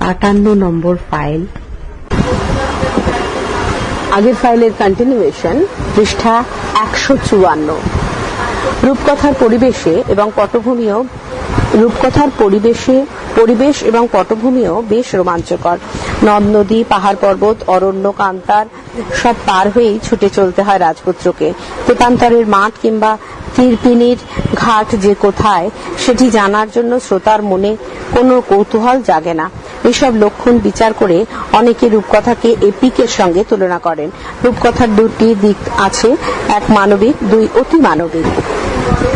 আটান্ন নম্বর ফাইল। আগের ফাইলের কন্টিনিউয়েশন পৃষ্ঠা একশো চুয়ান্ন। রূপকথার পরিবেশে এবং পটভূমিও, রূপকথার পরিবেশে, পরিবেশ এবং পটভূমিও বেশ রোমাঞ্চকর। নদ, নদী, পাহাড় পর্বত, অরণ্য, কান্তার সব পার হয়েই ছুটে চলতে হয় রাজপুত্রকে। তেপান্তরের মাঠ কিংবা তীরপিনির ঘাট যে কোথায়, সেটি জানার জন্য শ্রোতার মনে কোনো কৌতূহল জাগে না। এসব লক্ষণ বিচার করে অনেকে রূপকথাকে এপিকের সঙ্গে তুলনা করেন। রূপকথার দুটি দিক আছে, এক মানবিক, দুই অতি মানবিক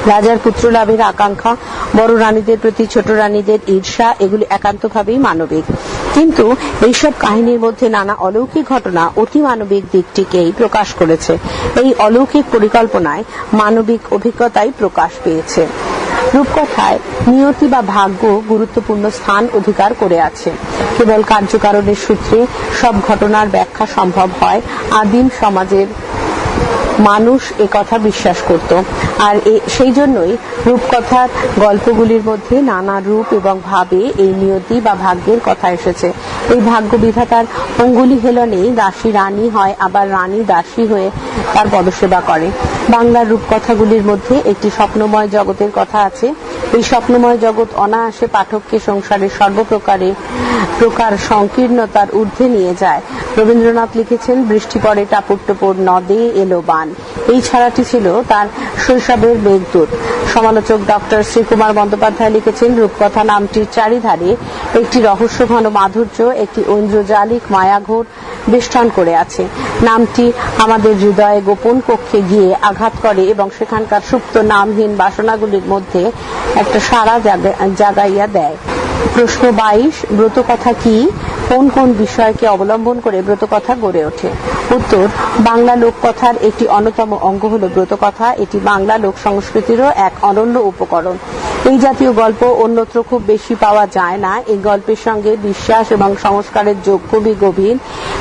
রাজার পুত্র লাভের আকাঙ্ক্ষা, বড় রানীদের প্রতি ছোট রানীদের ঈর্ষা, এগুলি একান্তভাবেই মানবিক। কিন্তু এইসব কাহিনীর মধ্যে নানা অলৌকিক ঘটনা অতি মানবিক দিকটিকেই প্রকাশ করেছে। এই অলৌকিক পরিকল্পনায় মানবিক অভিজ্ঞতাই প্রকাশ পেয়েছে। রূপকথায় নিয়তি বা ভাগ্য গুরুত্বপূর্ণ স্থান অধিকার করে আছে। কেবল কার্যকারণের সূত্রে সব ঘটনার ব্যাখ্যা সম্ভব হয় আদিম সমাজের মানুষ এ কথা বিশ্বাস করত। আর সেই জন্যই রূপকথার গল্পগুলির মধ্যে নানা রূপ এবং ভাবে এই নিয়তি বা ভাগ্যের কথা এসেছে। এই ভাগ্য বিধাতার অঙ্গুলি হেলনে দাসী রানী হয়, আবার রানী দাসী হয়ে তার পদসেবা করে। বাংলার রূপকথাগুলির মধ্যে একটি স্বপ্নময় জগতের কথা আছে। এই স্বপ্নময় জগৎ অনায়াসে পাঠককে সংসারের সর্বপ্রকারে প্রকার সংকীর্ণতার ঊর্ধ্বে নিয়ে যায়। রবীন্দ্রনাথ লিখেছেন, বৃষ্টি পড়ে টাপুর টুপুর নদে এলো বান। এই ছড়াটি ছিল তার শৈশবের মেঘদূত সমালোচক ডক্টর শ্রীকুমার বন্দ্যোপাধ্যায় লিখেছেন, রূপকথা নামটির চারিধারে একটি রহস্যঘন মাধুর্য, একটি ঐন্দ্রজালিক মায়াঘোর বেষ্টন করে আছে। নামটি আমাদের হৃদয়ে গোপন কক্ষে গিয়ে আঘাত করে এবং সেখানকার সুপ্ত নামহীন বাসনাগুলির মধ্যে একটা সারা জাগা- জাগাইয়া দেয়। প্রশ্ন বাইশ, ব্রতকথা কি? কোন কোন বিষয়কে অবলম্বন করে ব্রতকথা গড়ে ওঠে? উত্তর, বাংলা লোককথার একটি অন্যতম অঙ্গ হল ব্রতকথা। এটি বাংলা লোক সংস্কৃতিরও এক অনন্য উপকরণ। এই জাতীয় গল্প অন্যত্র খুব বেশি পাওয়া যায় না। এই গল্পের সঙ্গে বিশ্বাস এবং সংস্কারের যোগ খুবই গভীর।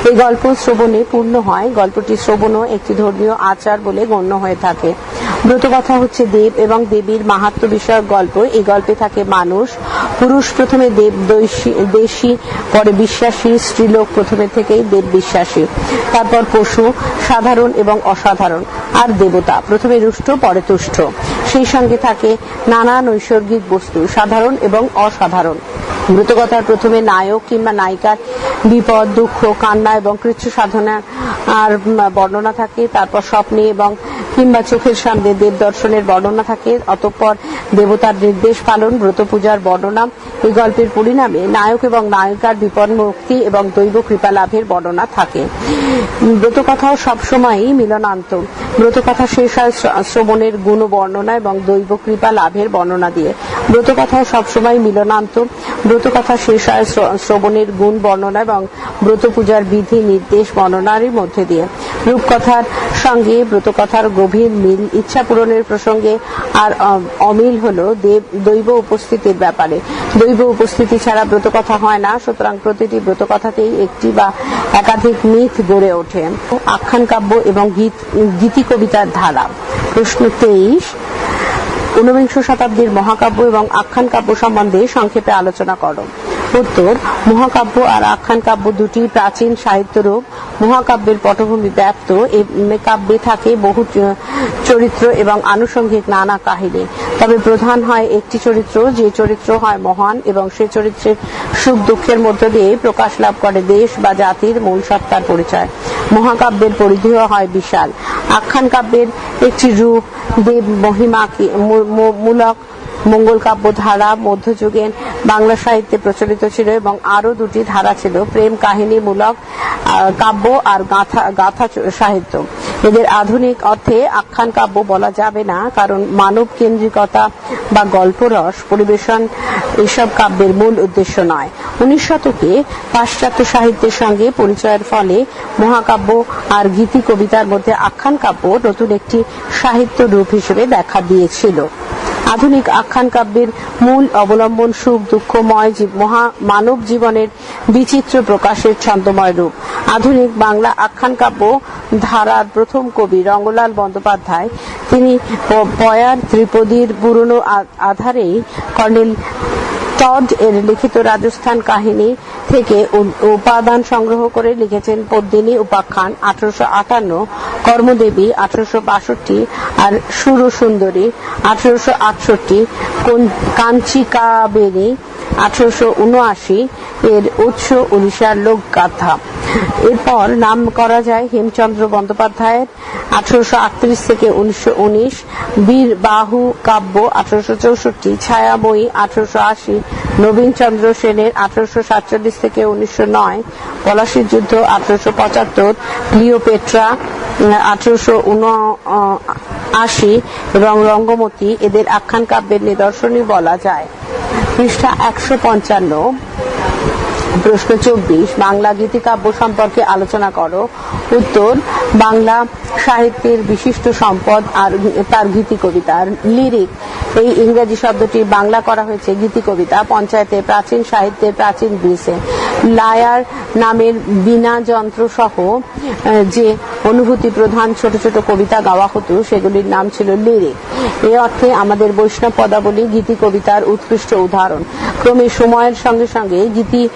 এই গল্প শ্রবণে পূর্ণ হয়। গল্পটি শ্রবণও একটি ধর্মীয় আচার বলে গণ্য হয়ে থাকে। ব্রতকথা হচ্ছে দেব এবং দেবীর মাহাত্ম বিষয়ক গল্প। এই গল্পে থাকে মানুষ। পুরুষ প্রথমে দেব, দৈশী- পরে বিশ্বাসী স্ত্রীলোক প্রথমে থেকেই দেব বিশ্বাসী। তারপর পশু, সাধারণ এবং অসাধারণ। আর দেবতা, প্রথমে রুষ্ট, পরে তুষ্ট। সেই সঙ্গে থাকে নানা নৈসর্গিক বস্তু, সাধারণ এবং অসাধারণ। ব্রতকথার প্রথমে নায়ক কিংবা নায়িকার বিপদ, দুঃখ, কান্না এবং কৃচ্ছ সাধনা আর বর্ণনা থাকে। তারপর স্বপ্নে এবং কিংবা চোখের সামনে দেব দর্শনের বর্ণনা থাকে। অতঃপর দেবতার নির্দেশ পালন, ব্রত পূজার বর্ণনা এই গল্পের পরিণামে নায়ক এবং নায়িকার বিপদ মুক্তি এবং দৈব কৃপা লাভের বর্ণনা থাকে। ব্রতকথাও সবসময়ই মিলনান্ত। ব্রতকথা শেষ হয় শ্রবণের গুণ বর্ণনা এবং দৈব কৃপা লাভের বর্ণনা দিয়ে। ব্রতকথাও সবসময় মিলনান্ত। ব্রতকথা শেষ হয় শ্রবণের গুণ বর্ণনা এবং ব্রত পূজার বিধি নির্দেশ বর্ণনারই মধ্যে দিয়ে। রূপকথার সঙ্গে ব্রতকথার গভীর মিল, ইচ্ছা পূরণের প্রসঙ্গে আর অমিল হলো দেব দৈব উপস্থিতির ব্যাপারে। দৈব উপস্থিতি ছাড়া ব্রতকথা হয় না, সুতরাং প্রতিটি ব্রতকথাতেই একটি বা একাধিক মিথ গড়ে ওঠে। আখ্যান কাব্য এবং গীত, গীতি কবিতার ধারা। প্রশ্ন তেইশ, ঊনবিংশ শতাব্দীর মহাকাব্য এবং আখ্যান কাব্য সম্বন্ধে সংক্ষেপে আলোচনা করো। উত্তর, মহাকাব্য আর আখ্যান কাব্য দুটি প্রাচীন সাহিত্য রূপ। মহাকাব্যের পটভূমি ব্যাপ্ত কাব্যে থাকে বহু চরিত্র এবং আনুষঙ্গিক নানা কাহিনী। তবে প্রধান হয় একটি চরিত্র, যে চরিত্র হয় মহান এবং সে চরিত্রের সুখ দুঃখের মধ্য দিয়ে প্রকাশ লাভ করে দেশ বা জাতির মূল সত্তার পরিচয়। মহাকাব্যের পরিধিও হয় বিশাল। আখ্যান কাব্যের একটি রূপ দেব মহিমাকে মূ- মূ- মূলক মঙ্গল কাব্য ধারা, মধ্যযুগের বাংলা সাহিত্যে প্রচলিত ছিল এবং আরও দুটি ধারা ছিল, প্রেম কাহিনী মূলক কাব্য আর গাথা গাথা সাহিত্য। এদের আধুনিক অর্থে আখ্যান কাব্য বলা যাবে না, কারণ মানব কেন্দ্রিকতা বা গল্পরস পরিবেশন এসব কাব্যের মূল উদ্দেশ্য নয়। উনিশ শতকে পাশ্চাত্য সাহিত্যের সঙ্গে পরিচয়ের ফলে মহাকাব্য আর গীতি কবিতার মধ্যে আখ্যান কাব্য নতুন একটি সাহিত্য রূপ হিসেবে দেখা দিয়েছিল। আধুনিক আখ্যান কাব্যের মূল অবলম্বন সুখ, দুঃখময় মহা মানব জীবনের বিচিত্র প্রকাশের ছন্দময় রূপ। আধুনিক বাংলা আখ্যান কাব্য ধারার প্রথম কবি রঙ্গলাল বন্দ্যোপাধ্যায়, তিনি পয়ার ত্রিপদীর পুরনো আধারেই কর্নেল টড এর লিখিত রাজস্থান কাহিনী থেকে উপাদান সংগ্রহ করে লিখেছেন পদ্মিনী উপাখ্যান আঠারোশো আটান্ন, কর্মদেবী আঠারোশো বাষট্টি আর সুর সুন্দরী আঠারোশো আটষট্টি কাঞ্চিকাবেনী আঠারোশো উনআশি এর উৎস উড়িষ্যার লোকগাথা। এরপর নাম করা যায় হেমচন্দ্র বন্দ্যোপাধ্যায়ের আঠারোশো আটত্রিশ থেকে উনিশশো উনিশ বীর বাহু কাব্য আঠারোশো চৌষট্টি, ছায়াময়ী আঠারোশো আশি নবীন চন্দ্র সেনের আঠারোশো সাতচল্লিশ থেকে উনিশশো নয় পলাশির যুদ্ধ আঠারোশো পঁচাত্তর লিওপেট্রা আঠারোশো আশি এবং রঙ্গমতি, এদের আখ্যান কাব্যের নিদর্শনই বলা যায়। পৃষ্ঠা একশো পঞ্চান্ন, প্রশ্ন চব্বিশ, বাংলা গীতিকাব্য সম্পর্কে আলোচনা করো। উত্তর, বাংলা সাহিত্যের বিশিষ্ট সম্পদ আর তার গীতি কবিতার লিরিক এই ইংরেজি শব্দটি বাংলা করা হয়েছে গীতি কবিতা পঞ্চায়েতে প্রাচীন সাহিত্যের প্রাচীন গ্রিসে। লায়ার নামের বিনা যন্ত্র সহ যে অনুভূতি প্রধান ছোট ছোট কবিতা গাওয়া হতো, সেগুলির নাম ছিল লিরিক এ অর্থে আমাদের বৈষ্ণব পদাবলী গীতি কবিতার উৎকৃষ্ট উদাহরণ। ক্রমে সময়ের সঙ্গে সঙ্গে গীতি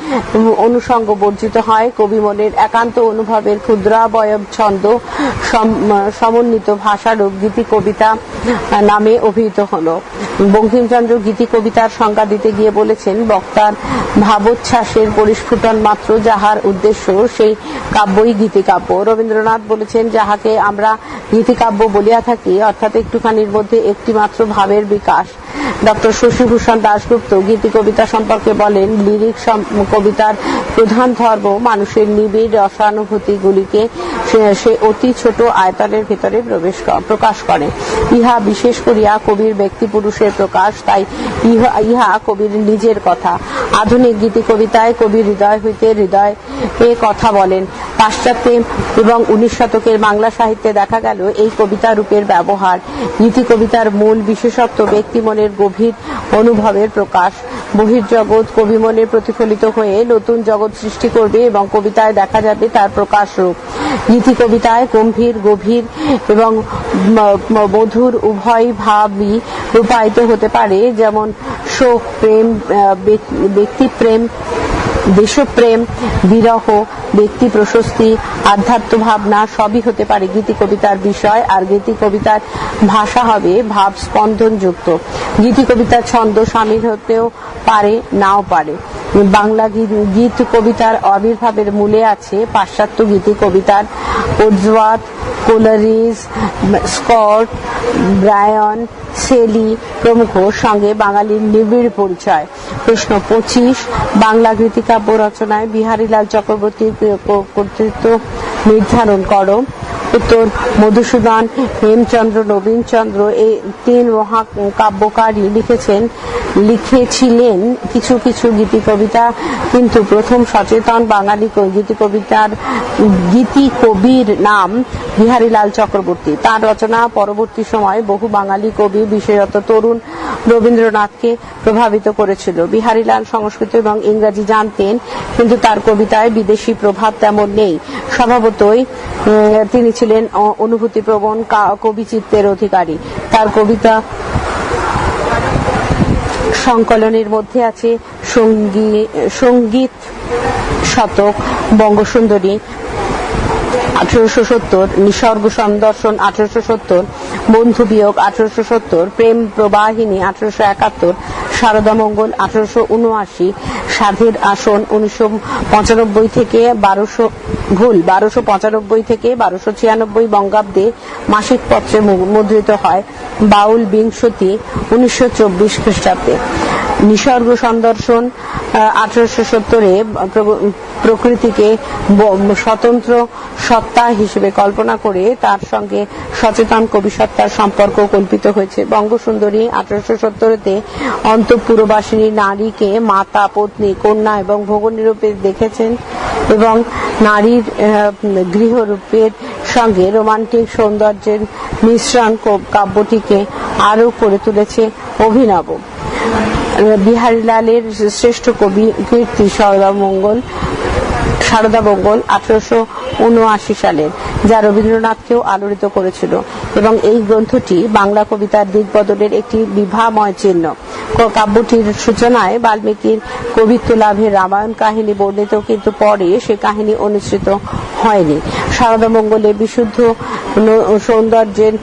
অনুষঙ্গ বর্জিত হয়। কবি মনের একান্ত অনুভবের ক্ষুদ্রাবয়ব ছন্দ সম- সমন্বিত ভাষারূপ গীতি কবিতা নামে অভিহিত হলো। বঙ্কিমচন্দ্র গীতি কবিতার সংজ্ঞা দিতে গিয়ে বলেছেন, বক্তার ভাবোচ্ছ্বাসের পরিস্ফুটন মাত্র যাহার উদ্দেশ্য সেই কাব্যই গীতিকাব্য। রবীন্দ্রনাথ বলেছেন, যাহাকে আমরা গীতিকাব্য বলিয়া থাকি, অর্থাৎ একটুখানির মধ্যে একটি মাত্র ভাবের বিকাশ। ডক্টর শশীভূষণ দাশগুপ্ত গীতি কবিতা সম্পর্কে বলেন, লিরিক কবিতার প্রধান ধর্ম মানুষের নিবিড় রসানুভূতিগুলিকে সে অতি ছোট আয়তনের ভিতরে প্রবেশ প্রকাশ করে। ইহা বিশেষ করিয়া কবির ব্যক্তি পুরুষের প্রকাশ, তাই ইহা কবির নিজের কথা। আধুনিক গীতি কবিতায় কবি হৃদয় হইতে হৃদয় এ কথা বলেন। পাশ্চাত্যে এবং উনিশ শতকের বাংলা সাহিত্যে দেখা গেল এই কবিতা রূপের ব্যবহার। গীতি কবিতার মূল বিশেষত্ব ব্যক্তি মনের গভীর অনুভবের প্রকাশ। বহির্জগৎ কবি মনে প্রতিফলিত হয়ে নতুন জগৎ সৃষ্টি করবে এবং কবিতায় দেখা যাবে তার প্রকাশ রূপ। গীতি কবিতায় গম্ভীর গভীর এবং মধুর উভয় ভাবই রূপায়িত হতে পারে যেমন শোক প্রেম আহ, ব্যক- ব্যক্তিপ্রেম দেশপ্রেম বিরহ ব্যক্তি প্রশস্তি আধ্যাত্ম ভাবনা সবই হতে পারে গীতি কবিতার বিষয় আর গীতি কবিতার ভাষা হবে ভাব স্পন্দন যুক্ত গীতি কবিতার ছন্দ সামিল হতেও পারে নাও পারে। বাংলা গীত কবিতার আবির্ভাবের মূলে আছে পাশ্চাত্য গীতি কবিতার উজ্জ্বাত কোলারিজ স্কট, ব্রায়ন, সেলি প্রমুখ সঙ্গে বাঙালির নিবিড় পরিচয়। প্রশ্ন পঁচিশ, বাংলা গীতিকাব্য রচনায় বিহারীলাল চক্রবর্তীর কর্তৃত্ব নির্ধারণ করো। উত্তর মধুসূদন, হেমচন্দ্র, নবীনচন্দ্র এই তিন মহা মহাকাব্যকারী লিখেছেন, লিখেছিলেন কিছু কিছু গীতি কবিতা, কিন্তু প্রথম সচেতন বাঙালি গীতি কবিতার গীতি কবির নাম বিহারীলাল চক্রবর্তী। তার রচনা পরবর্তী সময়ে বহু বাঙালি কবি, বিশেষত তরুণ রবীন্দ্রনাথকে প্রভাবিত করেছিল। বিহারীলাল সংস্কৃত এবং ইংরাজি জানতেন, কিন্তু তার কবিতায় বিদেশি প্রভাব তেমন নেই। স্বভাবতই তিনি ছিলেন অনুভূতিপ্রবণ কা- কবিচিত্তের অধিকারী। তার কবিতা সংকলনের মধ্যে আছে সঙ্গী- সংগীত শতক, বঙ্গসুন্দরী, আঠারোশো সত্তর, নিসর্গ সন্দর্শন, আঠারোশো সত্তর, বন্ধু বিয়োগ, আঠারোশো সত্তর, প্রেম প্রবাহিনী, আঠারোশো একাত্তর সারদা মঙ্গল, আঠারোশো উনআশি সাধের আসন উনিশশো পঁচানব্বই থেকে বারোশো ভুল, বারোশো পঁচানব্বই থেকে বারোশো ছিয়ানব্বই বঙ্গাব্দে মাসিক পত্রে মুদ্রিত হয় বাউল বিংশতি উনিশশো চব্বিশ খ্রিস্টাব্দে। নিসর্গ সন্দর্শন আঠারোশো সত্তরে প্রকৃতিকে স্বতন্ত্র সত্তা হিসেবে কল্পনা করে তার সঙ্গে সচেতন কবি সত্তার সম্পর্ক কল্পিত হয়েছে। বঙ্গসুন্দরী আঠারোশো সত্তরতে অন্তঃপুরবাসিনী নারীকে মাতা, পত্নী, কন্যা এবং ভোগনিরূপে দেখেছেন এবং নারীর গৃহরূপের সঙ্গে রোমান্টিক সৌন্দর্যের মিশ্রণ কাব্যটিকে আরও করে তুলেছে অভিনব। বিহারীলালের শ্রেষ্ঠ কবি, কীর্তি সরদা মঙ্গল, সারদা মঙ্গল আঠারোশো উনআশি সালের যা রবীন্দ্রনাথকেও আলোড়িত করেছিল। এবং এই গ্রন্থটি বাংলা কবিতার দিক বদলের একটি বিভাময় চিহ্ন। কাব্যটির সূচনায় বাল্মীকির কবিত্ব লাভের রামায়ণ কাহিনী বর্ণিত কিন্তু পরে সে কাহিনী অনুসৃত হয়নি। সারদা মঙ্গলে বিশুদ্ধ সৌন্দর্যের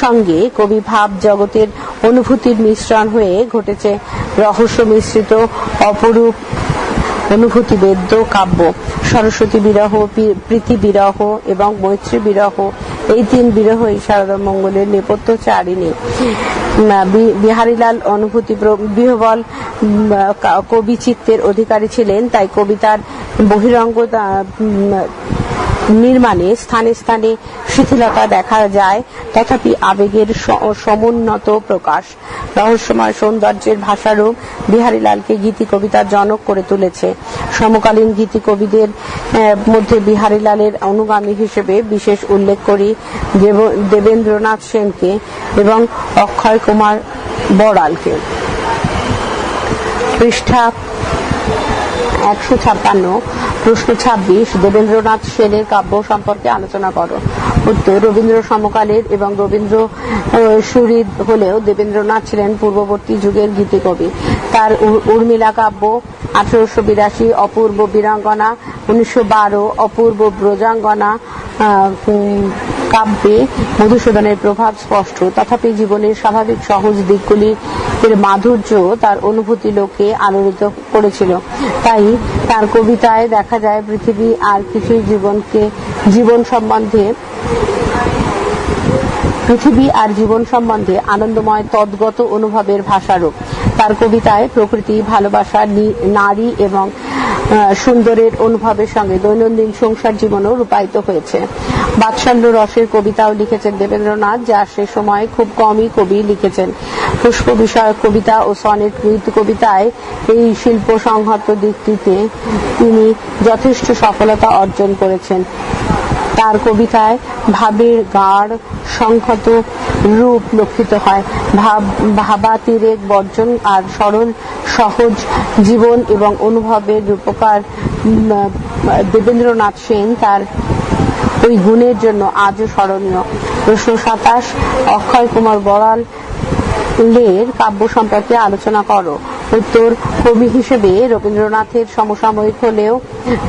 সঙ্গে কবি ভাব জগতের অনুভূতির মিশ্রণ হয়ে ঘটেছে রহস্য মিশ্রিত অপরূপ অনুভূতি বেদ্য কাব্য। সরস্বতী বিরহ প্রীতি বিরহ এবং মৈত্রী বিরহ এই তিন বিরহই শারদা মঙ্গলের নেপথ্য চারিণী বিহারীলাল অনুভূতি বিহবল কবি চিত্তের অধিকারী ছিলেন, তাই কবিতার বহিরঙ্গতা নির্মাণে স্থানে স্থানে শিথিলতা দেখা যায়। তথাপি আবেগের সমুন্নত প্রকাশ। রহস্যময় সৌন্দর্যের ভাষারূপ বিহারীলালকে গীতি কবিতার জনক করে তুলেছে। সমকালীন গীতি কবিদের মধ্যে বিহারীলালের অনুগামী হিসেবে বিশেষ উল্লেখ করি দেব- দেবেন্দ্রনাথ সেনকে এবং অক্ষয় কুমার বড়ালকে। পৃষ্ঠা একশো ছাপ্পান্ন। প্রশ্ন ছাব্বিশ, দেবেন্দ্রনাথ সেনের কাব্য সম্পর্কে আলোচনা করো। উত্তর, রবীন্দ্র সমকালের এবং রবীন্দ্র সুরিদ হলেও দেবেন্দ্রনাথ ছিলেন পূর্ববর্তী যুগের গীতিকবি। তার উর্মিলা কাব্য আঠারোশো বিরাশি, অপূর্ব বীরাঙ্গনা, উনিশশো বারো, অপূর্ব ব্রজাঙ্গনা কাব্যে মধুসূদনের প্রভাব স্পষ্ট। তথাপি জীবনের স্বাভাবিক সহজ দিকগুলি এর মাধুর্য তার অনুভূতি লোকে আলোড়িত করেছিল। তাই তার কবিতায় দেখা যায় পৃথিবী আর কিছুই জীবনকে জীবন সম্বন্ধে পৃথিবী আর জীবন সম্বন্ধে আনন্দময় তদ্গত অনুভবের ভাষারূপ। তার কবিতায় প্রকৃতি, ভালোবাসা নারী এবং সুন্দরের অনুভবের সঙ্গে দৈনন্দিন সংসার জীবনও রূপায়িত হয়েছে। বাৎসল্য রসের কবিতাও লিখেছেন দেবেন্দ্রনাথ, যা সে সময় খুব কমই কবি লিখেছেন। পুষ্প বিষয়ক কবিতা ও সনেট কবিতায় এই শিল্প সংহত দিকটিতে তিনি যথেষ্ট সফলতা অর্জন করেছেন। তার কবিতায় ভাবের গাঢ় সংহত রূপ লক্ষিত হয়। ভাব ভাবাতিরেক বর্জন আর সরল, সহজ জীবন এবং অনুভবের রূপকার দেবেন্দ্রনাথ সেন তার ওই গুণের জন্য আজও স্মরণীয়। প্রশ্ন সাতাশ, অক্ষয় কুমার বড়াল লের কাব্য সম্পর্কে আলোচনা করো। উত্তর কবি হিসেবে রবীন্দ্রনাথের সমসাময়িক হলেও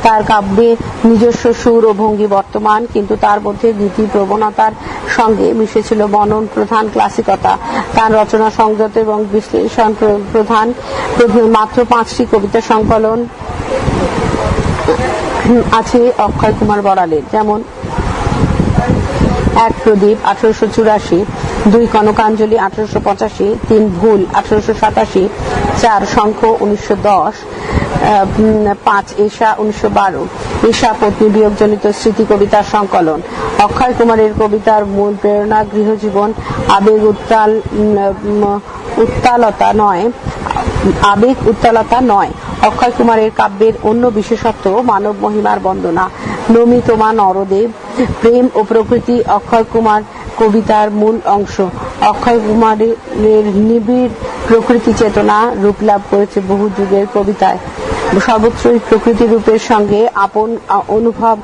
তার কাব্যে নিজস্ব সুর ও ভঙ্গি বর্তমান, কিন্তু তার মধ্যে গীতি প্রবণতার সঙ্গে মিশেছিল বনন প্রধান ক্লাসিকতা। তার রচনা সংযত এবং বিশ্লেষণ প্রধান মাত্র পাঁচটি কবিতা সংকলন আছে অক্ষয় কুমার বড়ালের, যেমন এক প্রদীপ আঠারোশো চুরাশি, দুই কনকাঞ্জলি আঠারোশো পঁচাশি, তিন ভুল আঠারোশো সাতাশি, চার শঙ্খ উনিশশো দশ পাঁচ এশা উনিশশো বারো। এশা পত্নী বিয়োগজনিত স্মৃতি কবিতার সংকলন। অক্ষয় কুমারের কবিতার মূল প্রেরণা গৃহজীবন, আবেগ উত্তাল উত্তালতা নয়, আবেগ উত্তালতা নয়। অক্ষয় কুমারের কাব্যের অন্য বিশেষত্ব মানব মহিমার বন্দনা। নমি তোমা নরদেব, প্রেম ও প্রকৃতি অক্ষয় কুমার কবিতার মূল অংশ। অক্ষয় কুমারের নিবিড় প্রকৃতি চেতনা রূপ লাভ করেছে বহু যুগের কবিতায়। সর্বত্রই প্রকৃতি রূপের সঙ্গে আপন অনুভব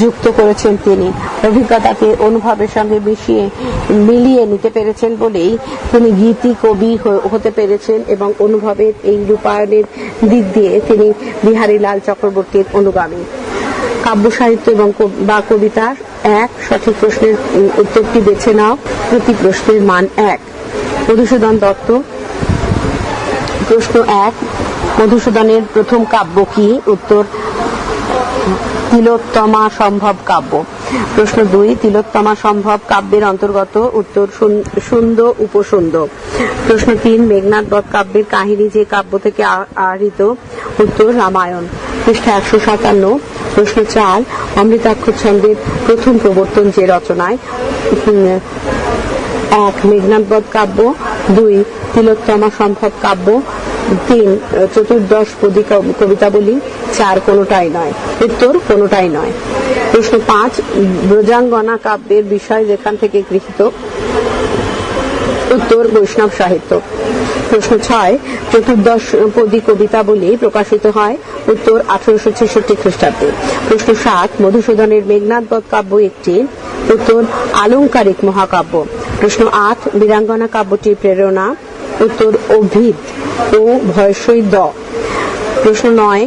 যুক্ত করেছেন তিনি। অভিজ্ঞতাকে অনুভবের সঙ্গে মিশিয়ে, মিলিয়ে নিতে পেরেছেন বলেই তিনি গীতি, কবি হতে পেরেছেন এবং অনুভবের এই রূপায়ণের দিক দিয়ে তিনি বিহারী লাল চক্রবর্তীর অনুগামী। কাব্য সাহিত্য এবং বা কবিতার এক সঠিক প্রশ্নের উত্তরটি বেছে নাও। প্রতি প্রশ্নের মান এক। মধুসূদন দত্ত, প্রশ্ন এক। মধুসূদনের প্রথম কাব্য কি? উত্তর তিলোত্তমা সম্ভব কাব্য। প্রশ্ন দুই, তিলোত্তমা সম্ভব কাব্যের অন্তর্গত উত্তর সুন- সুন্দ, উপসুন্দ। প্রশ্ন তিন মেঘনাথ বধ কাব্যের কাহিনী যে কাব্য থেকে আহৃত, উত্তর রামায়ণ। পৃষ্ঠা একশো সাতান্ন। প্রশ্ন চার অমৃতাক্ষর ছন্দের প্রথম প্রবর্তন যে রচনায় এক এক মেঘনাথবধ কাব্য। দুই, তিলোত্তমা সম্ভব কাব্য। তিন চতুর্দশ পদী কব- কবিতাবলী, চার কোনোটাই নয়। উত্তর কোনোটাই নয়। প্রশ্ন পাঁচ, ব্রজাঙ্গনা কাব্যের বিষয় যেখান থেকে গৃহীত। উত্তর বৈষ্ণব সাহিত্য। প্রশ্ন ছয়, চতুর্দশ পদী কবিতা বলে প্রকাশিত হয় উত্তর আঠারোশো ছেষট্টি খ্রিস্টাব্দে। প্রশ্ন সাত, মধুসূদনের মেঘনাথ বধ কাব্য একটি, উত্তর আলংকারিক মহাকাব্য। প্রশ্ন আট, বীরাঙ্গনা কাব্যটির প্রেরণা। উত্তর অভিদ ও ভয়সই দ। প্রশ্ন নয়,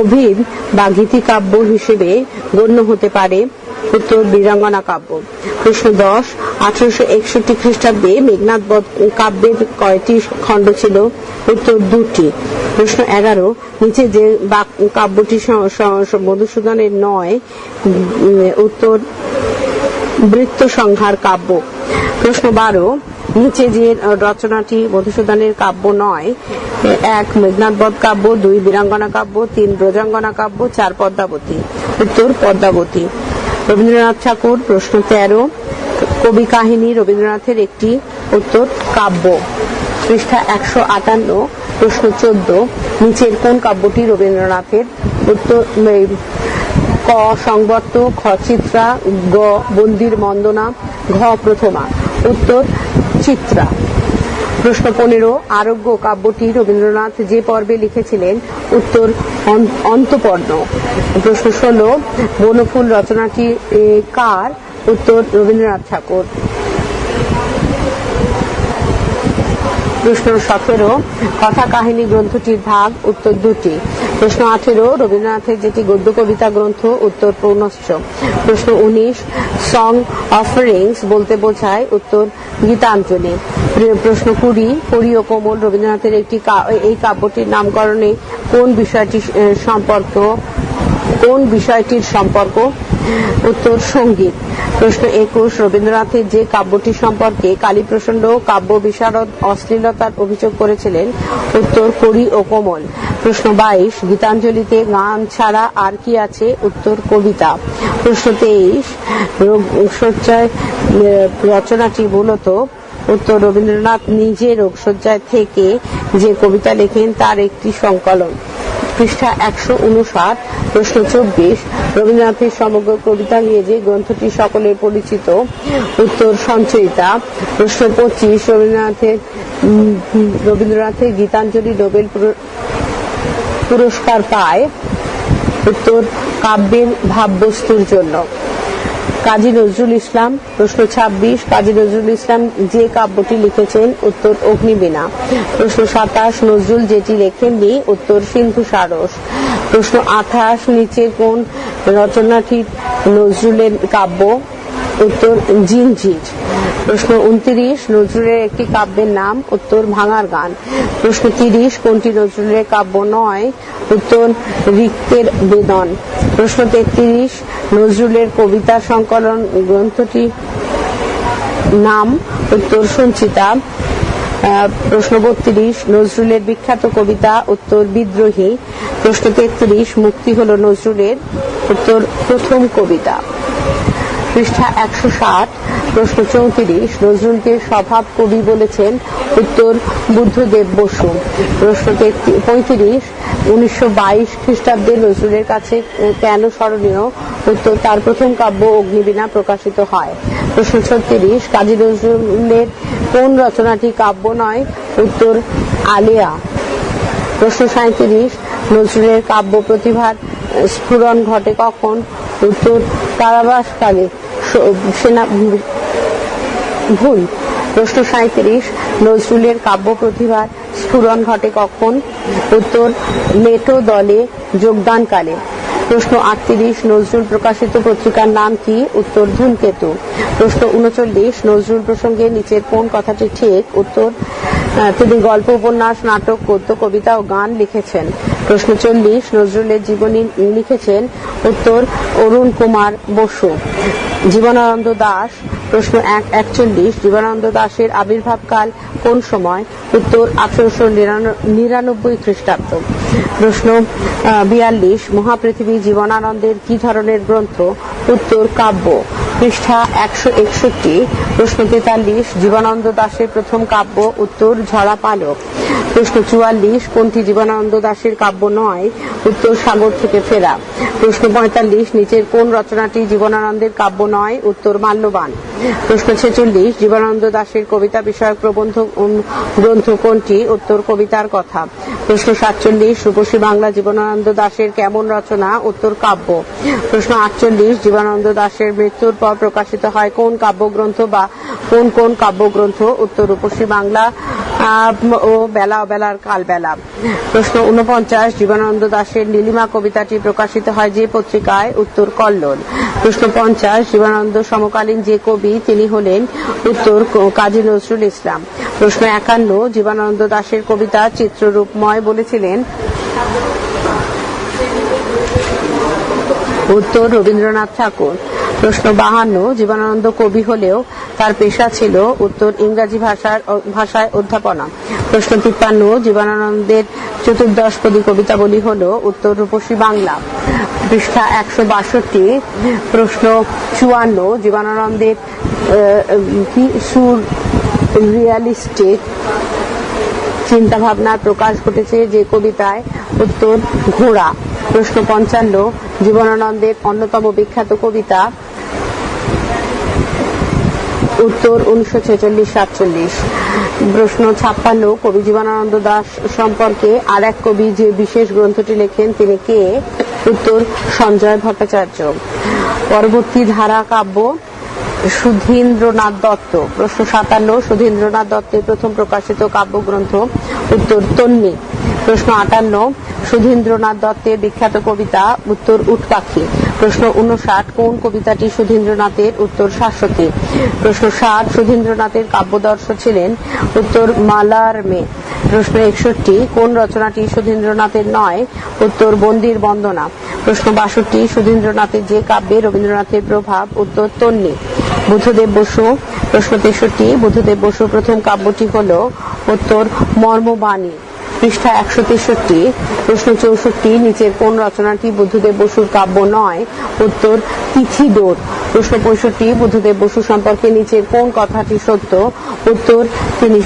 অভিদ বা গীতি কাব্য হিসেবে গণ্য হতে পারে উত্তর বীরাঙ্গনা কাব্য। প্রশ্ন দশ, আঠারোশো একষট্টি খ্রিস্টাব্দে মেঘনাথ কাব্যের কয়টি খণ্ড ছিল? উত্তর দুটি। প্রশ্ন এগারো, নিচে যে কাব্যটি মধুসূদনের নয় উত্তর বৃত্ত সংহার কাব্য। প্রশ্ন বারো নিচে যে রচনাটি মধুসূদনের কাব্য নয়, এক মেঘনাথবধ কাব্য, দুই বীরাঙ্গনা কাব্য, তিন ব্রজাঙ্গনা কাব্য, চার পদ্মাবতী, উত্তর পদ্মাবতী। রবীন্দ্রনাথ ঠাকুর, প্রশ্ন তেরো, কবি কাহিনী রবীন্দ্রনাথের একটি উত্তর কাব্য। পৃষ্ঠা একশো আটান্ন, প্রশ্ন চোদ্দ, নিচের কোন কাব্যটি রবীন্দ্রনাথের উত্তর ক সংবর্ত, খ চিত্রা, গ বন্দির মন্দনা, ঘ প্রথমা। উত্তর চিত্রা প্রশ্ন পনেরো, আরোগ্য কাব্যটি রবীন্দ্রনাথ যে পর্বে লিখেছিলেন, উত্তর অন- অন্তপর্ণ। প্রশ্ন ষোলো, বনফুল রচনাটি কার? উত্তর রবীন্দ্রনাথ ঠাকুর। প্রশ্ন সতেরো কথা কাহিনী গ্রন্থটির ভাগ উত্তর দুটি। প্রশ্ন আঠেরো, রবীন্দ্রনাথের যেটি গদ্য কবিতা গ্রন্থ, উত্তর পৌনশ্চ। প্রশ্ন উনিশ সং অফারিংস বলতে বোঝায় উত্তর গীতাঞ্জলি। প্রশ্ন কুড়ি করি ও কোমল রবীন্দ্রনাথের একটি এই কাব্যটির নামকরণে কোন বিষয়টি সম্পর্ক, কোন বিষয়টির সম্পর্ক উত্তর সংগীত। প্রশ্ন একুশ, রবীন্দ্রনাথের যে কাব্যটি সম্পর্কে কালীপ্রসন্ন কাব্য বিশারদ অশ্লীলতার অভিযোগ করেছিলেন উত্তর করি ও কোমল। প্রশ্ন বাইশ, গীতাঞ্জলিতে গান ছাড়া আর কি আছে উত্তর কবিতা? প্রশ্ন তেইশ রোগশয্যায় রচনাটি মূলত উত্তর রবীন্দ্রনাথ নিজে রোগশয্যায় থেকে যে কবিতা লেখেন তার একটি সংকলন। পৃষ্ঠা একশো উনষাট, প্রশ্ন চব্বিশ। রবীন্দ্রনাথের সমগ্র কবিতা নিয়ে যে গ্রন্থটি সকলের পরিচিত, উত্তর সঞ্চয়িতা। প্রশ্ন পঁচিশ, রবীন্দ্রনাথের রবীন্দ্রনাথের গীতাঞ্জলি নোবেল পুর- পুরস্কার পায়। উত্তর, কাব্যের ভাববস্তুর জন্য। কাজী নজরুল ইসলাম, প্রশ্ন ২৬ কাজী নজরুল ইসলাম যে কাব্যটি লিখেছেন, উত্তর অগ্নিবীণা। প্রশ্ন সাতাশ, নজরুল যেটি লেখেননি উত্তর সিন্ধু সারস। প্রশ্ন আঠাশ নিচে কোন রচনাটি নজরুলের কাব্য? উত্তর জিনজির প্রশ্ন উনত্রিশ, নজরুলের একটি কাব্যের নাম, উত্তর ভাঙার গান। প্রশ্ন তিরিশ, কোনটি নজরুলের কাব্য নয়, উত্তর রিক্তের বেদন। প্রশ্ন তেত্রিশ, নজরুলের কবিতা সংকলন গ্রন্থটি নাম, উত্তর সঞ্চিতা। প্রশ্ন বত্রিশ, নজরুলের বিখ্যাত কবিতা, উত্তর বিদ্রোহী। প্রশ্ন তেত্রিশ, মুক্তি হলো নজরুলের উত্তর প্রথম কবিতা। পৃষ্ঠা একশো ষাট, প্রশ্ন চৌত্রিশ, নজরুলকে স্বভাব কবি বলেছেন উত্তর বুদ্ধদেব বসু। প্রশ্ন পঁয়ত্রিশ, উনিশশো বাইশ খ্রিস্টাব্দে নজরুলের কাছে কেন স্মরণীয়? উত্তর, তার প্রথম কাব্য অগ্নিবীণা প্রকাশিত হয়। প্রশ্ন ছত্রিশ, কাজী নজরুলের কোন রচনাটি কাব্য নয়? উত্তর, আলেয়া। প্রশ্ন সাঁত্রিশ নজরুলের কাব্য প্রতিভার স্ফুরণ ঘটে কখন? উত্তর, কারাবাসকালে। সেনা ভুল, প্রশ্ন সাঁত্রিশ নজরুলের কাব্য প্রতিভার স্ফুরণ ঘটে কখন? উত্তর মেটো দলে যোগদানকালে। প্রশ্ন আটত্রিশ, নজরুল প্রকাশিত পত্রিকার নাম কি? উত্তর, ধূমকেতু। প্রশ্ন উনচল্লিশ, নজরুল প্রসঙ্গে নিচের কোন কথাটি ঠিক? উত্তর তিনি গল্প, উপন্যাস, নাটক, গদ্য, কবিতা ও গান লিখেছেন। প্রশ্ন চল্লিশ, নজরুলের জীবনী লিখেছেন উত্তর অরুণ কুমার বসু। জীবনানন্দ দাস প্রশ্ন এক, একচল্লিশ। জীবনানন্দ দাসের আবির্ভাবকাল কোন সময়? উত্তর, আঠারোশো নিরানব্বই খ্রিস্টাব্দ। প্রশ্ন বিয়াল্লিশ। মহাপৃথিবী জীবনানন্দের কি ধরনের গ্রন্থ? উত্তর, কাব্য। পৃষ্ঠা একশো একষট্টি। প্রশ্ন তেতাল্লিশ। জীবনানন্দ দাসের প্রথম কাব্য, উত্তর ঝরা পালক প্রশ্ন চুয়াল্লিশ কোনটি জীবনানন্দ দাশের কাব্য নয়, উত্তর সাগর থেকে ফেরা। প্রশ্ন পঁয়তাল্লিশ, নিচের কোন রচনাটি জীবনানন্দের কাব্য নয়, উত্তর মাল্যবান? প্রশ্ন ছেচল্লিশ, জীবনানন্দ দাশের কবিতা বিষয়ক প্রবন্ধ গ্রন্থ কোনটি, উত্তর কবিতার কথা? প্রশ্ন সাতচল্লিশ, রূপসী বাংলা জীবনানন্দ দাশের কেমন রচনা, উত্তর কাব্য? প্রশ্ন আটচল্লিশ, জীবনানন্দ দাশের মৃত্যুর পর প্রকাশিত হয় কোন কাব্যগ্রন্থ বা কোন কোন কাব্যগ্রন্থ, উত্তর রূপসী বাংলা ও বেলা, অবেলার কালবেলা। প্রশ্ন উনপঞ্চাশ জীবনানন্দ দাশের নীলিমা কবিতাটি প্রকাশিত হয় যে পত্রিকায়, উত্তর কল্লোল। প্রশ্ন পঞ্চাশ, জীবনানন্দ সমকালীন যে কবি, তিনি হলেন উত্তর কাজী নজরুল ইসলাম। প্রশ্ন একান্ন, জীবনানন্দ দাশের কবিতা চিত্ররূপময় বলেছিলেন। উত্তর রবীন্দ্রনাথ ঠাকুর। প্রশ্ন বাহান্ন, জীবনানন্দ কবি হলেও তার পেশা ছিল উত্তর ইংরাজি ভাষার ভাষায় অধ্যাপনা। প্রশ্ন তিপ্পান্ন, জীবনানন্দের চতুর্দশপদী কবিতাবলী হল উত্তর রূপসী বাংলা। পৃষ্ঠা একশো বাষট্টি, প্রশ্ন চুয়ান্ন, জীবনানন্দের কি সুর রিয়ালিস্টিক চিন্তা ভাবনার প্রকাশ ঘটেছে যে কবিতায় উত্তর ঘোড়া। প্রশ্ন পঞ্চান্ন, জীবনানন্দের অন্যতম বিখ্যাত কবিতা উত্তর উনিশশো ছেচল্লিশ, সাতচল্লিশ। প্রশ্ন ছাপ্পান্ন, কবি জীবনানন্দ দাস সম্পর্কে আর এক কবি যে বিশেষ গ্রন্থটি লেখেন, তিনি কে? উত্তর, সঞ্জয় ভট্টাচার্য। পরবর্তী ধারা কাব্য, সুধীন্দ্রনাথ দত্ত। প্রশ্ন সাতান্ন, সুধীন্দ্রনাথ দত্তের প্রথম প্রকাশিত কাব্যগ্রন্থ, উত্তর তন্নি প্রশ্ন আটান্ন, সুধীন্দ্রনাথ দত্তের বিখ্যাত কবিতা উত্তর উট পাখি প্রশ্ন উনষাট, কোন কবিতাটি সুধীন্দ্রনাথের উত্তর শাশ্বতী? প্রশ্ন ষাট, সুধীন্দ্রনাথের কাব্যদর্শ ছিলেন উত্তর মালার মে। প্রশ্ন একষট্টি, কোন রচনাটি সুধীন্দ্রনাথের নয়? উত্তর বন্দির বন্দনা। প্রশ্ন বাষট্টি, সুধীন্দ্রনাথের যে কাব্যে রবীন্দ্রনাথের প্রভাব উত্তর তন্নি। বুদ্ধদেব বসু। প্রশ্ন তেষট্টি, বুদ্ধদেব বসুর প্রথম কাব্যটি হল উত্তর মর্মবাণী। পৃষ্ঠা একশো তেষট্টি, প্রশ্ন চৌষট্টি, নিচের কোন রচনাটি বুদ্ধদেব বসুর কাব্য নয়? উত্তর, তিথি ডোর প্রশ্ন পঁয়ষট্টি, বুদ্ধদেব বসু সম্পর্কে নিচের কোন কথাটি সত্য? উত্তর, তিনি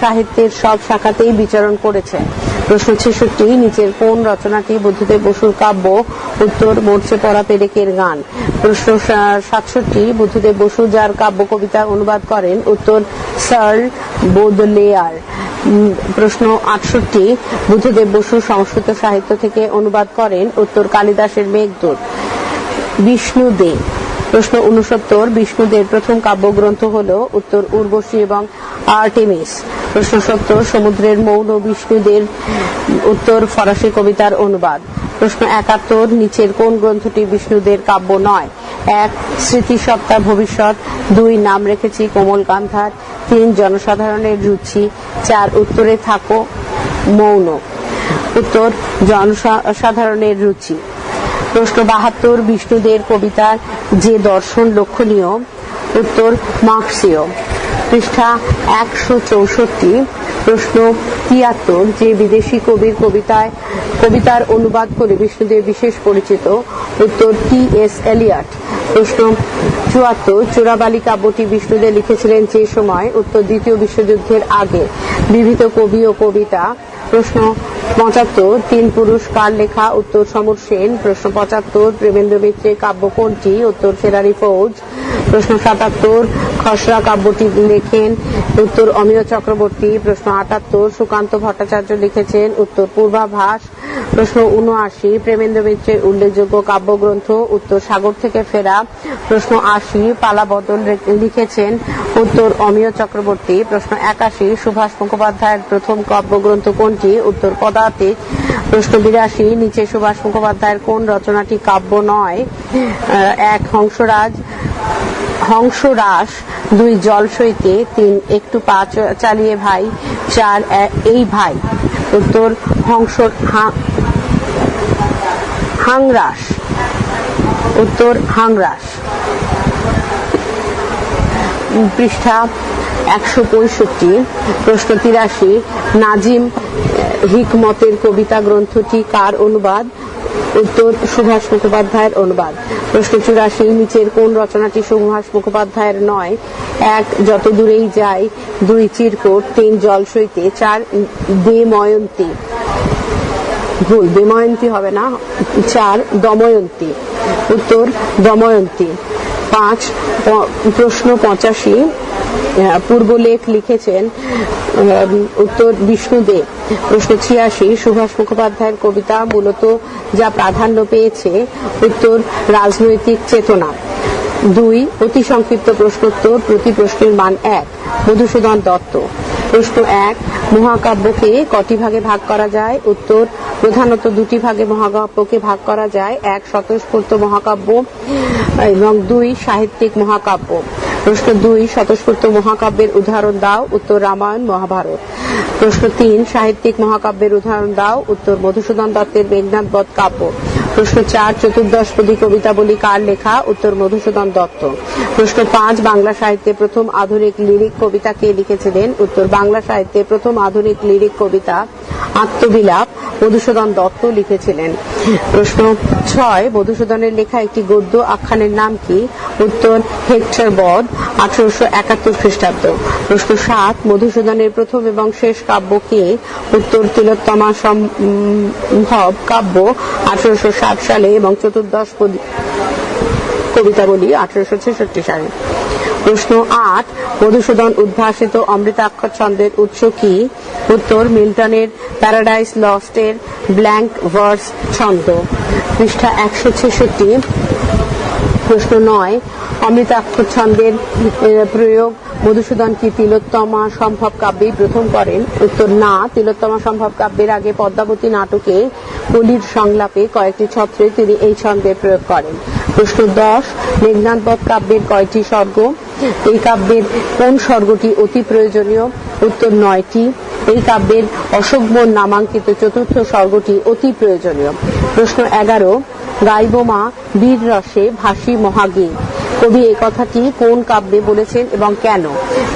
সাহিত্যের সব শাখাতেই বিচরণ করেছেন। প্রশ্ন ছেষট্টি নিচের কোন রচনাটি বুদ্ধদেব বসুর কাব্য উত্তর মরচে পড়া পেরেকের গান? প্রশ্ন সাতষট্টি, বুদ্ধদেব বসু যার কাব্য কবিতা অনুবাদ করেন, উত্তর সার্ল বোদলেয়ার। প্রশ্ন, আটষট্টি, বুদ্ধদেব বসু সংস্কৃত সাহিত্য থেকে অনুবাদ করেন, উত্তর কালিদাসের মেঘদূত। বিষ্ণু দে প্রশ্ন উনসত্তর বিষ্ণুদের প্রথম কাব্যগ্রন্থ হল উত্তর উর্বশী এবং আর্টেমিস। প্রশ্ন সত্তর, সমুদ্রের মৌন বিষ্ণুদের উত্তর ফরাসি কবিতার অনুবাদ। প্রশ্ন একাত্তর, নিচের কোন গ্রন্থটি বিষ্ণুদের কাব্য নয়? এক স্মৃতি সত্তা ভবিষ্যৎ। দুই, নাম রেখেছি কোমল গান্ধার। তিন, জনসাধারণের রুচি। চার, উত্তরে থাকো মৌন। উত্তর জনসাধারণের রুচি। প্রশ্ন বাহাত্তর, বিষ্ণুদের কবিতার যে দর্শন লক্ষণীয়, উত্তর মার্ক্সীয়। পৃষ্ঠা একশো চৌষট্টি, প্রশ্ন তিয়াত্তর, যে বিদেশি কবির কবিতায়, কবিতার অনুবাদ করে বিষ্ণুদেব বিশেষ পরিচিত, উত্তর টি এস এলিয়ট। প্রশ্ন চুয়াত্তর চোরাবালি কাব্যটি বিষ্ণুদেব লিখেছিলেন যে সময়, উত্তর দ্বিতীয় বিশ্বযুদ্ধের আগে, বিবিধ কবি ও কবিতা। প্রশ্ন পঁচাত্তর, তিন পুরুষ কার লেখা উত্তর সমর সেন, প্রশ্ন পঁচাত্তর, প্রেমেন্দ্র মিত্রের কাব্য কোনটি? উত্তর ফেরারি ফৌজ, প্রশ্ন সাতাত্তর, খসড়া কাব্যটি লেখেন, উত্তর অমিয় চক্রবর্তী, প্রশ্ন আটাত্তর, সুকান্ত ভট্টাচার্য লিখেছেন, উত্তর পূর্বাভাস প্রশ্ন উনআশি প্রেমেন্দ্র মিত্রের উল্লেখযোগ্য কাব্যগ্রন্থ, উত্তর সাগর থেকে ফেরা, প্রশ্ন আশি, পালা বদল লিখেছেন, উত্তর অমিয় চক্রবর্তী, প্রশ্ন একাশি, সুভাষ মুখোপাধ্যায়ের প্রথম কাব্যগ্রন্থ কোনটি? উত্তর পদাতিক প্রশ্ন বিরাশি, নিচে সুভাষ মুখোপাধ্যায়ের কোন রচনাটি কাব্য নয়? এক, হংসরাজ, হংসরাস, দুই জল সইতে তিন, একটু পা চালিয়ে ভাই, চার এই ভাই। উত্তর, হংস হাংরাস। উত্তর, হাংরাস। পৃষ্ঠা একশো পঁয়ষট্টি, প্রশ্ন তিরাশি, নাজিম হিকমতের কবিতা গ্রন্থটি কার অনুবাদ? উত্তর সুভাষ মুখোপাধ্যায়ের অনুবাদ। প্রশ্ন চুরাশি, নিচের কোন রচনাটি সুভাষ মুখোপাধ্যায়ের নয়? এক, যত দূরেই যায় দুই চিরকোট, তিন জল সইতে চার দেময়ন্তী। ভুল বেময়ন্তী হবে না, চার দময়ন্তী। উত্তর, দময়ন্তী। পাঁচ প্রশ্ন পঁচাশি পূর্বলেখ লিখেছেন উত্তর বিষ্ণুদেব প্রশ্ন ছিয়াশি, সুভাষ মুখোপাধ্যায়ের কবিতা মূলত যা প্রাধান্য পেয়েছে, উত্তর রাজনৈতিক চেতনা। দুই, অতি সংক্ষিপ্ত প্রশ্নোত্তর, প্রতি প্রশ্নের মান এক, মধুসূদন দত্ত। প্রশ্ন এক, মহাকাব্যকে কটি ভাগে ভাগ করা যায়? উত্তর, প্রধানত দুটি ভাগে মহাকাব্যকে ভাগ করা যায়। এক, স্বতঃস্ফূর্ত মহাকাব্য। এবং দুই, সাহিত্যিক মহাকাব্য। প্রশ্ন দুই, স্বতঃস্ফূর্ত মহাকাব্যের উদাহরণ দাও, উত্তর রামায়ণ, মহাভারত। প্রশ্ন তিন, সাহিত্যিক মহাকাব্যের উদাহরণ দাও, উত্তর মধুসূদন দত্তের মেঘনাথ বধ কাব্য। প্রশ্ন চার চতুর্দশপদী কবিতা বলি কার লেখা, উত্তর মধুসূদন দত্ত। প্রশ্ন পাঁচ, বাংলা সাহিত্যে প্রথম আধুনিক লিরিক কবিতা কে লিখেছিলেন উত্তর বাংলা সাহিত্যে প্রথম আধুনিক লিরিক কবিতা আত্মবিলাপ মধুসূদন দত্ত লিখেছিলেন। প্রশ্ন ছয়, মধুসূদনের লেখা একটি গদ্য আখ্যানের নাম কি? উত্তর হেক্টর বধ আঠারোশো একাত্তর খ্রিস্টাব্দ। প্রশ্ন সাত, মধুসূদনের প্রথম এবং শেষ কাব্য কে? উত্তর তিলোত্তমা সম্ভব কাব্য আঠারোশো ষাট সালে এবং চতুর্দশ পদী- কবিতা বলি আঠারোশো ছেষট্টি সালে। প্রশ্ন আট, মধুসূদন উদ্ভাসিত অমৃতাক্ষর ছন্দের উৎস কি? উত্তর, মিল্টনের প্যারাডাইস লস্টের ব্ল্যাঙ্ক ভার্স ছন্দ। পৃষ্ঠা একশো ছেষট্টি। প্রশ্ন নয় অমৃতাক্ষর ছন্দের প্রয়োগ। মধুসূদন কি তিলোত্তমা সম্ভব কাব্যেই প্রথম করেন? উত্তর, না। তিলোত্তমা সম্ভব কাব্যের আগে পদ্মাবতী নাটকে কলির সংলাপে কয়েকটি ছত্রে তিনি এই ছন্দের প্রয়োগ করেন। প্রশ্ন দশ মেঘনাথবধ কাব্যের কয়টি স্বর্গ? এই কাব্যের কোন স্বর্গটি অতি প্রয়োজনীয়? উত্তর, নয়টি। এই কাব্যের অশোকবন নামাঙ্কিত চতুর্থ স্বর্গটি অতি প্রয়োজনীয়। প্রশ্ন এগারো গাইবোমা বীর রসে ভাসি মহাগীত। কবি, এই কথাটি কোন কাব্যে বলেছেন এবং কেন?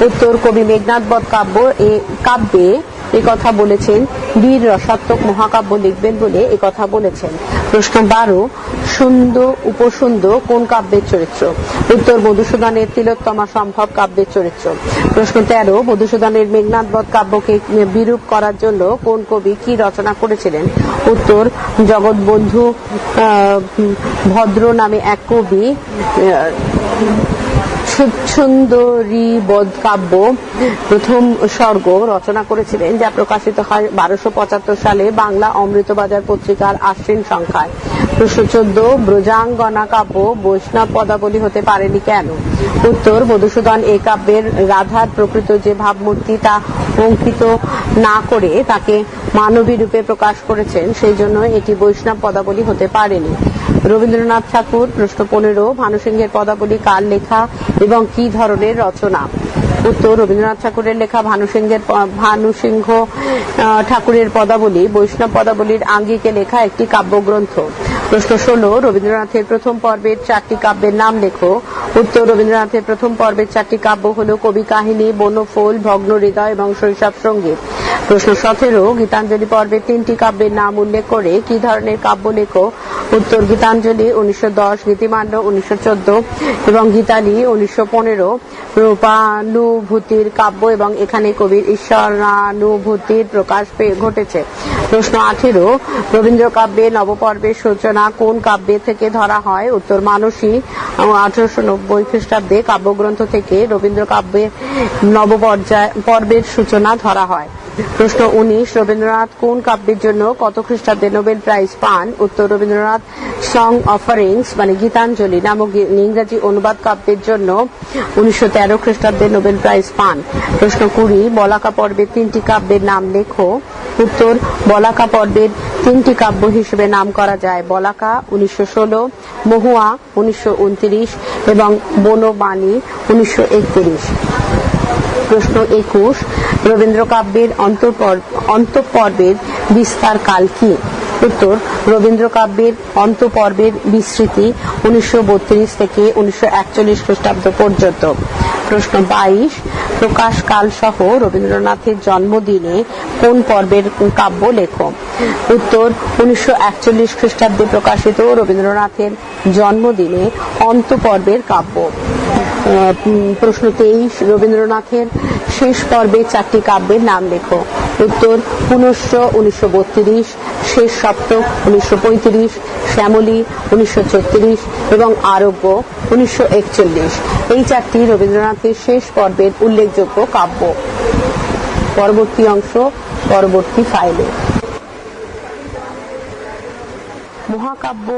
উত্তর কবি মেঘনাথ বধ কাব্য, এ কাব্যে কথা বলেছেন বীর রসাত্মক মহাকাব্য লিখবেন বলে কথা বলেছেন। প্রশ্ন বারো, সুন্দ, উপসুন্দ কোন কাব্যের চরিত্র? উত্তর, মধুসূদনের তিলোত্তমা সম্ভব কাব্যের চরিত্র। প্রশ্ন তেরো, মধুসূদনের মেঘনাথ বধ কাব্যকে বিরূপ করার জন্য কোন কবি কি রচনা করেছিলেন? উত্তর, জগৎবন্ধু ভদ্র নামে এক কবি সুন্দরী বোধ কাব্য, প্রথম স্বর্গ রচনা করেছিলেন, যা প্রকাশিত হয় বারোশো পঁচাত্তর সালে বাংলা অমৃতবাজার পত্রিকার আশ্বিন সংখ্যায়। প্রশ্ন চোদ্দ, ব্রজাঙ্গনা কাব্য বৈষ্ণব পদাবলী হতে পারেনি কেন? উত্তর, মধুসূদন এই কাব্যের রাধার প্রকৃত যে ভাবমূর্তি তা অঙ্কিত না করে তাকে মানবী রূপে প্রকাশ করেছেন, সেই জন্য এটি বৈষ্ণব পদাবলী হতে পারেনি। রবীন্দ্রনাথ ঠাকুর, প্রশ্ন পনেরো ভানুসিংহের পদাবলী, কার লেখা এবং কি ধরনের রচনা? উত্তর, রবীন্দ্রনাথ ঠাকুরের লেখা ভানুসিংহের ভানুসিংহ ঠাকুরের পদাবলী, বৈষ্ণব পদাবলীর আঙ্গিকে লেখা একটি কাব্যগ্রন্থ। প্রশ্ন ষোলো, রবীন্দ্রনাথের প্রথম পর্বের চারটি কাব্যের নাম লেখো। উত্তর, রবীন্দ্রনাথের প্রথম পর্বের চারটি কাব্য হল কবি কাহিনী, বনফুল, ভগ্ন হৃদয় এবং শৈশব সংগীত। প্রশ্ন সতেরো, গীতাঞ্জলি পর্বের তিনটি কাব্যের নাম উল্লেখ করে কি ধরনের কাব্য লেখো? উত্তর, গীতাঞ্জলি উনিশশো দশ গীতিমান্ড উনিশশো চোদ্দ এবং গীতালি উনিশশো পনেরো। রূপানুভূতির কাব্য এবং এখানে কবির ঈশ্বরানুভূতির প্রকাশ ঘটেছে। প্রশ্ন আঠেরো রবীন্দ্র কাব্যে নবপর্বের সূচনা কোন কাব্যে থেকে ধরা হয়? উত্তর মানসী আঠারোশো নব্বই খ্রিস্টাব্দে কাব্যগ্রন্থ থেকে রবীন্দ্র কাব্যের নবপর্যায়, পর্বের সূচনা ধরা হয়। প্রশ্ন উনিশ, রবীন্দ্রনাথ কোন কাব্যের জন্য কত খ্রিস্টাব্দে নোবেল প্রাইজ পান? উত্তর, রবীন্দ্রনাথ সং অফারিংস মানে গীতাঞ্জলি নামক ইংরাজি অনুবাদ কাব্যের জন্য উনিশশো তেরো খ্রিস্টাব্দে নোবেল প্রাইজ পান। প্রশ্ন কুড়ি, বলাকা পর্বের তিনটি কাব্যের নাম লেখো। উত্তর, বলাকা পর্বের তিনটি কাব্য হিসেবে নাম করা যায়। বলাকা উনিশশো ষোলো, মহুয়া উনিশশো উনত্রিশ এবং বনবাণী উনিশশো একত্রিশ। প্রশ্ন একুশ রবীন্দ্র কাব্যের অন্তঃপর্বের বিস্তার কাল কি? উত্তর রবীন্দ্র কাব্যের অন্তঃপর্বের বিস্তৃতি উনিশশো থেকে উনিশশো একচল্লিশ খ্রিস্টাব্দ পর্যন্ত। প্রশ্ন বাইশ, প্রকাশ কাল সহ রবীন্দ্রনাথের জন্মদিনে কোন পর্বের কাব্য লেখো? উত্তর, উনিশশো একচল্লিশ খ্রিস্টাব্দে প্রকাশিত রবীন্দ্রনাথের জন্মদিনে অন্ত পর্বের কাব্য। প্রশ্ন তেইশ, রবীন্দ্রনাথের শেষ পর্বে চারটি কাব্যের নাম লেখো। উত্তর পুনশ্চ উনিশশো বত্রিশ, শেষ সপ্তক উনিশশো পঁয়ত্রিশ, শ্যামলী উনিশশো ছত্রিশ এবং আরোগ্য উনিশশো একচল্লিশ। এই চারটি রবীন্দ্রনাথের শেষ পর্বের উল্লেখযোগ্য কাব্য। পরবর্তী অংশ, পরবর্তী ফাইলে মহাকাব্য